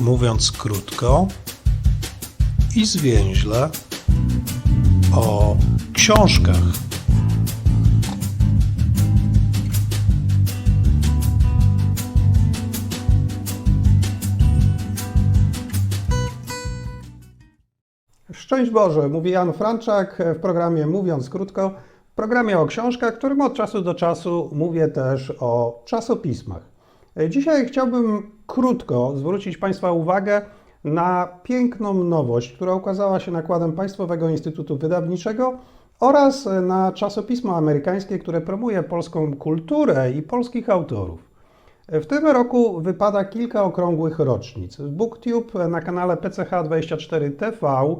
mówiąc krótko i zwięźle o książkach. Szczęść Boże, mówi Jan Franczak w programie Mówiąc Krótko, w programie o książkach, którym od czasu do czasu mówię też o czasopismach. Dzisiaj chciałbym krótko zwrócić Państwa uwagę na piękną nowość, która ukazała się nakładem Państwowego Instytutu Wydawniczego oraz na czasopismo amerykańskie, które promuje polską kulturę i polskich autorów. W tym roku wypada kilka okrągłych rocznic. W BookTube na kanale PCH24TV,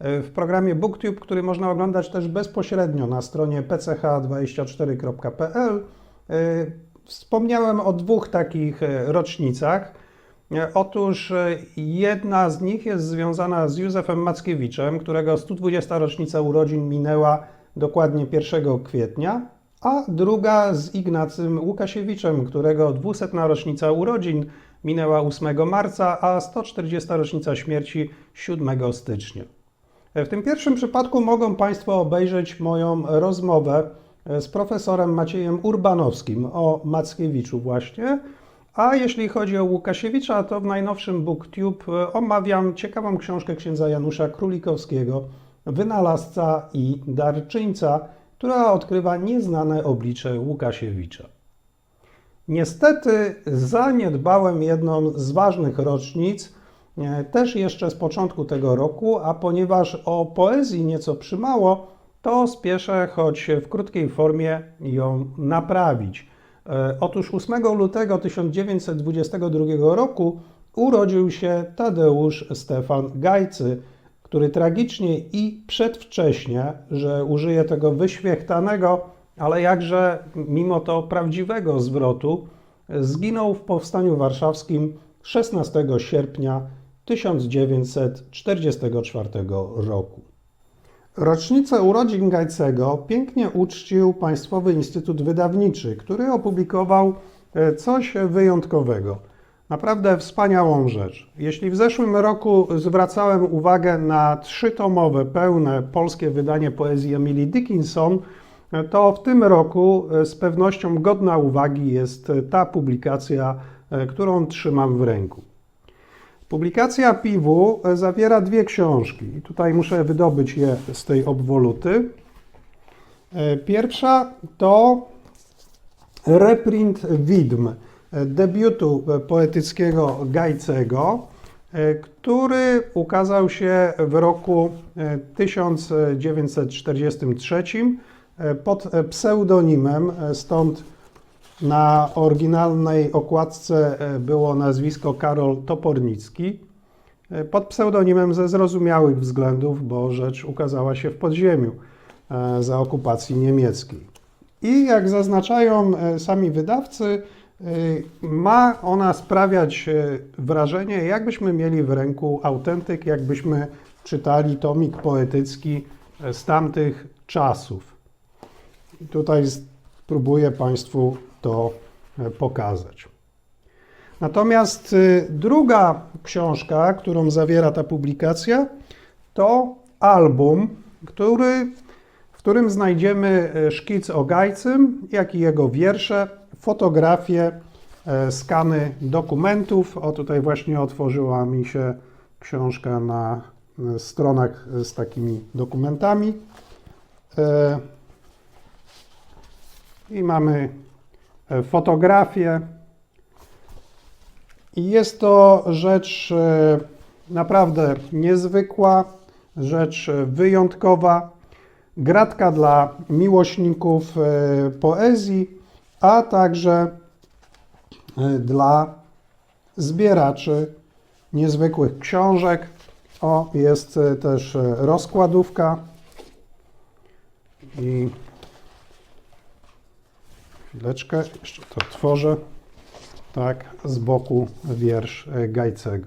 w programie BookTube, który można oglądać też bezpośrednio na stronie pch24.pl, wspomniałem o dwóch takich rocznicach. Otóż jedna z nich jest związana z Józefem Mackiewiczem, którego 120. rocznica urodzin minęła dokładnie 1 kwietnia, a druga z Ignacym Łukasiewiczem, którego 200. rocznica urodzin minęła 8 marca, a 140. rocznica śmierci 7 stycznia. W tym pierwszym przypadku mogą Państwo obejrzeć moją rozmowę z profesorem Maciejem Urbanowskim o Mackiewiczu właśnie, a jeśli chodzi o Łukasiewicza, to w najnowszym BookTube omawiam ciekawą książkę księdza Janusza Królikowskiego, Wynalazca i Darczyńca, która odkrywa nieznane oblicze Łukasiewicza. Niestety zaniedbałem jedną z ważnych rocznic, e, też jeszcze z początku tego roku, a ponieważ o poezji nieco przymało, to spieszę, choć w krótkiej formie, ją naprawić. E, Otóż 8 lutego 1922 roku urodził się Tadeusz Stefan Gajcy, który tragicznie i przedwcześnie, że użyję tego wyświechtanego, ale jakże mimo to prawdziwego zwrotu, zginął w Powstaniu Warszawskim 16 sierpnia 1944 roku. Rocznicę urodzin Gajcego pięknie uczcił Państwowy Instytut Wydawniczy, który opublikował e, coś wyjątkowego. Naprawdę wspaniałą rzecz. Jeśli w zeszłym roku zwracałem uwagę na trzytomowe, pełne polskie wydanie poezji Emily Dickinson, to w tym roku z pewnością godna uwagi jest ta publikacja, którą trzymam w ręku. Publikacja Piwu zawiera dwie książki. Tutaj muszę wydobyć je z tej obwoluty. Pierwsza to reprint Widm debiutu poetyckiego Gajcego, który ukazał się w roku 1943 pod pseudonimem, stąd na oryginalnej okładce było nazwisko Karol Topornicki, pod pseudonimem ze zrozumiałych względów, bo rzecz ukazała się w podziemiu za okupacji niemieckiej. I jak zaznaczają sami wydawcy, ma ona sprawiać wrażenie, jakbyśmy mieli w ręku autentyk, jakbyśmy czytali tomik poetycki z tamtych czasów. Tutaj spróbuję Państwu to pokazać. Natomiast druga książka, którą zawiera ta publikacja, to album, który, w którym znajdziemy szkic o Gajcym, jak i jego wiersze, fotografie, skany dokumentów. O, tutaj właśnie otworzyła mi się książka na stronach z takimi dokumentami. I mamy fotografię. I jest to rzecz naprawdę niezwykła, rzecz wyjątkowa, gratka dla miłośników poezji, a także dla zbieraczy niezwykłych książek. O, jest też rozkładówka i chwileczkę, jeszcze to otworzę. Tak, z boku wiersz Gajcego.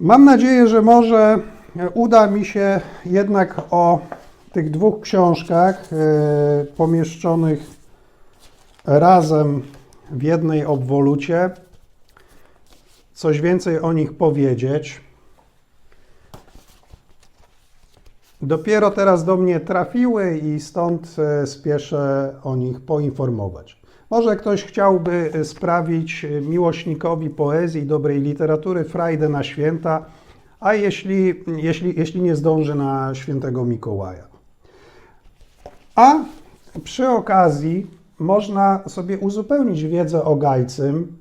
Mam nadzieję, że może uda mi się jednak o tych dwóch książkach e, pomieszczonych razem w jednej obwolucie coś więcej o nich powiedzieć. Dopiero teraz do mnie trafiły i stąd e, spieszę o nich poinformować. Może ktoś chciałby e, sprawić e, miłośnikowi poezji i dobrej literatury frajdę na święta, a jeśli, jeśli, jeśli nie zdąży na świętego Mikołaja. A przy okazji można sobie uzupełnić wiedzę o Gajcym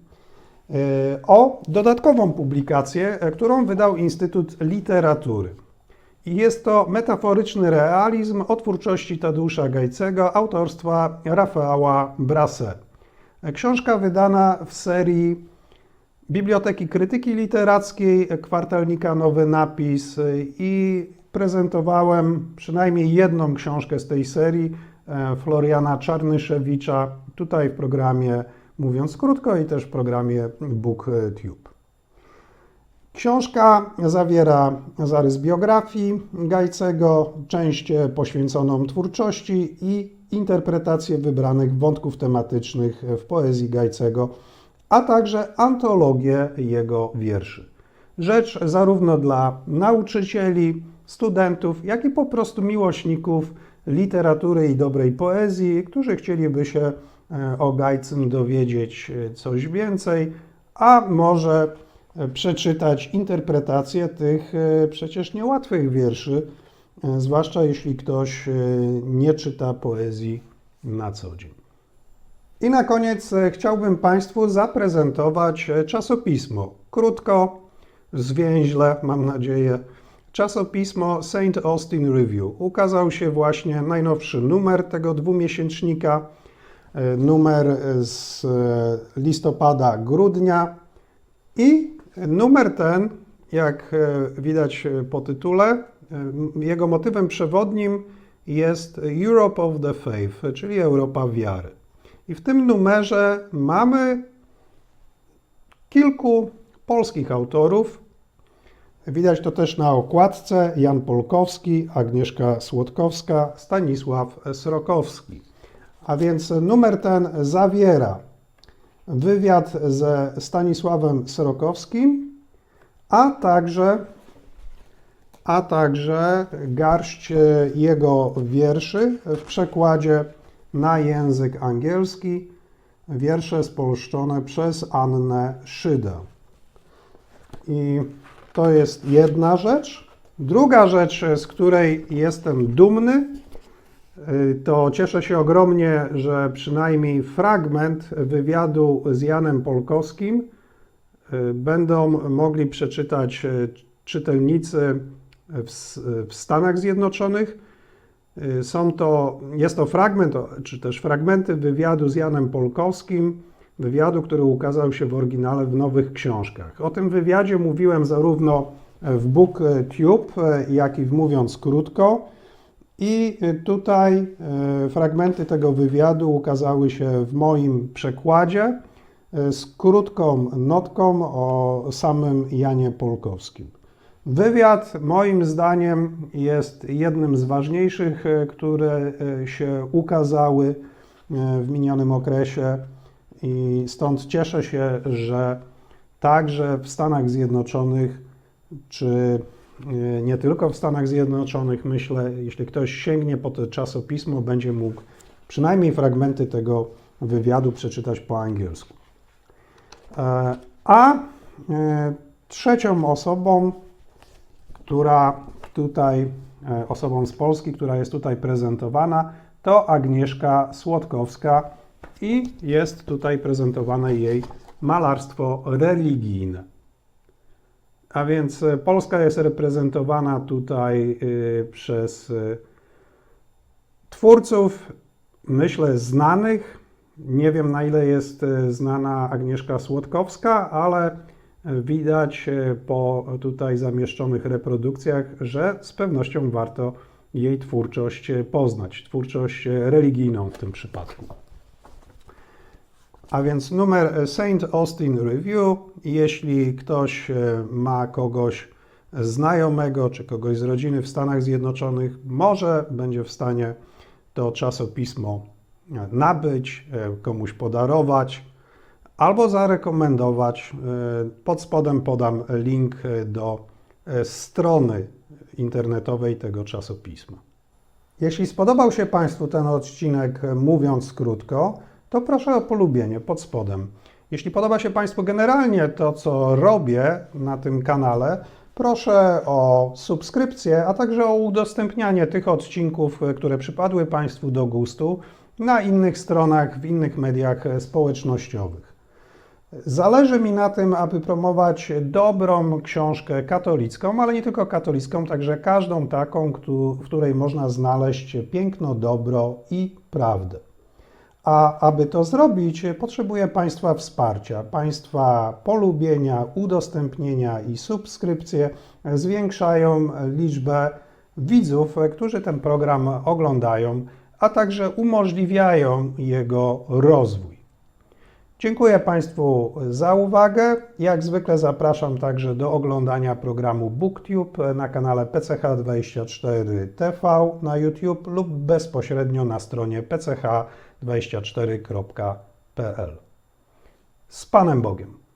o dodatkową publikację, którą wydał Instytut Literatury. Jest to metaforyczny realizm o twórczości Tadeusza Gajcego autorstwa Rafała Brasse. Książka wydana w serii Biblioteki Krytyki Literackiej, kwartalnika Nowy Napis i prezentowałem przynajmniej jedną książkę z tej serii e, Floriana Czarnyszewicza tutaj w programie Mówiąc Krótko i też w programie BookTube. Książka zawiera zarys biografii Gajcego, część poświęconą twórczości i interpretację wybranych wątków tematycznych w poezji Gajcego, a także antologię jego wierszy. Rzecz zarówno dla nauczycieli, studentów, jak i po prostu miłośników literatury i dobrej poezji, którzy chcieliby się e, o Gajcym dowiedzieć e, coś więcej, a może przeczytać interpretację tych e, przecież niełatwych wierszy, e, zwłaszcza jeśli ktoś e, nie czyta poezji na co dzień. I na koniec chciałbym Państwu zaprezentować czasopismo. Krótko, zwięźle, mam nadzieję. Czasopismo St. Austin Review. Ukazał się właśnie najnowszy numer tego dwumiesięcznika, numer z e, listopada, grudnia. I numer ten, jak e, widać e, po tytule, e, jego motywem przewodnim jest Europe of the Faith, czyli Europa wiary. I w tym numerze mamy kilku polskich autorów. Widać to też na okładce: Jan Polkowski, Agnieszka Słodkowska, Stanisław Srokowski. A więc numer ten zawiera wywiad ze Stanisławem Srokowskim, a także, a także garść e, jego wierszy w przekładzie na język angielski, wiersze spolszczone przez Annę Szydę. I to jest jedna rzecz. Druga rzecz, z której jestem dumny, to cieszę się ogromnie, że przynajmniej fragment wywiadu z Janem Polkowskim y, będą mogli przeczytać y, czytelnicy w, Stanach Zjednoczonych. Y, Są to, jest to fragment, czy też fragmenty wywiadu z Janem Polkowskim, wywiadu, który ukazał się w oryginale w nowych książkach. O tym wywiadzie mówiłem zarówno w BookTube, jak i w Mówiąc Krótko. I tutaj e, fragmenty tego wywiadu ukazały się w moim przekładzie e, z krótką notką o samym Janie Polkowskim. Wywiad, moim zdaniem, jest jednym z ważniejszych, które się ukazały w minionym okresie, i stąd cieszę się, że także w Stanach Zjednoczonych, czy nie tylko w Stanach Zjednoczonych, myślę, jeśli ktoś sięgnie po to czasopismo, będzie mógł przynajmniej fragmenty tego wywiadu przeczytać po angielsku. E, A e, trzecią osobą, która tutaj, e, osobą z Polski, która jest tutaj prezentowana, to Agnieszka Słodkowska i jest tutaj prezentowane jej malarstwo religijne. A więc e, Polska jest reprezentowana tutaj y, przez y, twórców, myślę, znanych. Nie wiem, na ile jest znana Agnieszka Słodkowska, ale widać po tutaj zamieszczonych reprodukcjach, że z pewnością warto jej twórczość poznać, twórczość religijną w tym przypadku. A więc numer St. Austin Review. Jeśli ktoś e, ma kogoś znajomego czy kogoś z rodziny w Stanach Zjednoczonych, może będzie w stanie to czasopismo e, nabyć, e, komuś podarować, albo zarekomendować. Pod spodem podam link do strony internetowej tego czasopisma. Jeśli spodobał się Państwu ten odcinek, e, mówiąc krótko, to proszę o polubienie pod spodem. Jeśli podoba się Państwu generalnie to, co robię na tym kanale, proszę o subskrypcję, a także o udostępnianie tych odcinków, które przypadły Państwu do gustu na innych stronach, w innych mediach społecznościowych. Zależy mi na tym, aby promować dobrą książkę katolicką, ale nie tylko katolicką, także każdą taką, w której można znaleźć piękno, dobro i prawdę. A aby to zrobić, potrzebuję Państwa wsparcia, Państwa polubienia, udostępnienia i subskrypcje zwiększają liczbę widzów, którzy ten program oglądają, a także umożliwiają jego rozwój. Dziękuję Państwu za uwagę. Jak zwykle zapraszam także do oglądania programu BookTube na kanale PCH24 TV na YouTube lub bezpośrednio na stronie pch24.pl. Z Panem Bogiem.